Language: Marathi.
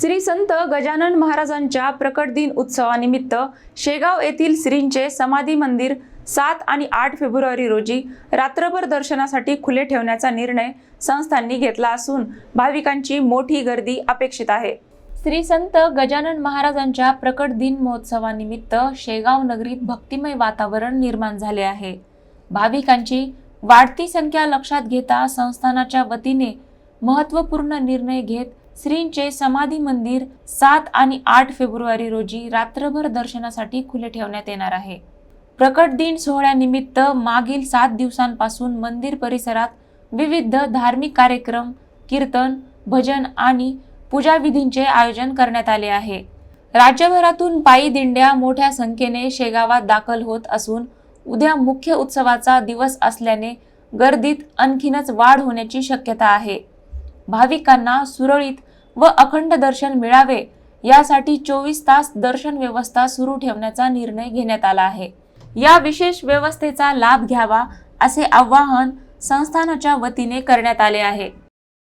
श्री संत गजानन महाराजांच्या प्रकट दिन उत्सवानिमित्त शेगाव येथील श्रींचे समाधी मंदिर सात आणि आठ फेब्रुवारी रोजी रात्रभर दर्शनासाठी खुले ठेवण्याचा निर्णय संस्थांनी घेतला असून भाविकांची मोठी गर्दी अपेक्षित आहे. श्री संत गजानन महाराजांच्या प्रकट दिन महोत्सवानिमित्त शेगाव नगरीत भक्तिमय वातावरण निर्माण झाले आहे. भाविकांची वाढती संख्या लक्षात घेता संस्थानाच्या वतीने महत्त्वपूर्ण निर्णय घेत श्रींचे समाधी मंदिर सात आणि आठ फेब्रुवारी रोजी रात्रभर दर्शनासाठी खुले ठेवण्यात येणार आहे. प्रकट दिन सोहळ्यानिमित्त मागील सात दिवसांपासून मंदिर परिसरात विविध धार्मिक कार्यक्रम कीर्तन भजन आणि पूजाविधींचे आयोजन करण्यात आले आहे. राज्यभरातून पायी दिंड्या मोठ्या संख्येने शेगावात दाखल होत असून उद्या मुख्य उत्सवाचा दिवस असल्याने गर्दीत आणखीनच वाढ होण्याची शक्यता आहे. भाविकांना सुरळीत व अखंड दर्शन मिळावे यासाठी चोवीस तास दर्शन व्यवस्था सुरू ठेवण्याचा निर्णय घेण्यात आला आहे. या विशेष व्यवस्थेचा लाभ घ्यावा असे आवाहन संस्थानाच्या वतीने करण्यात आले आहे.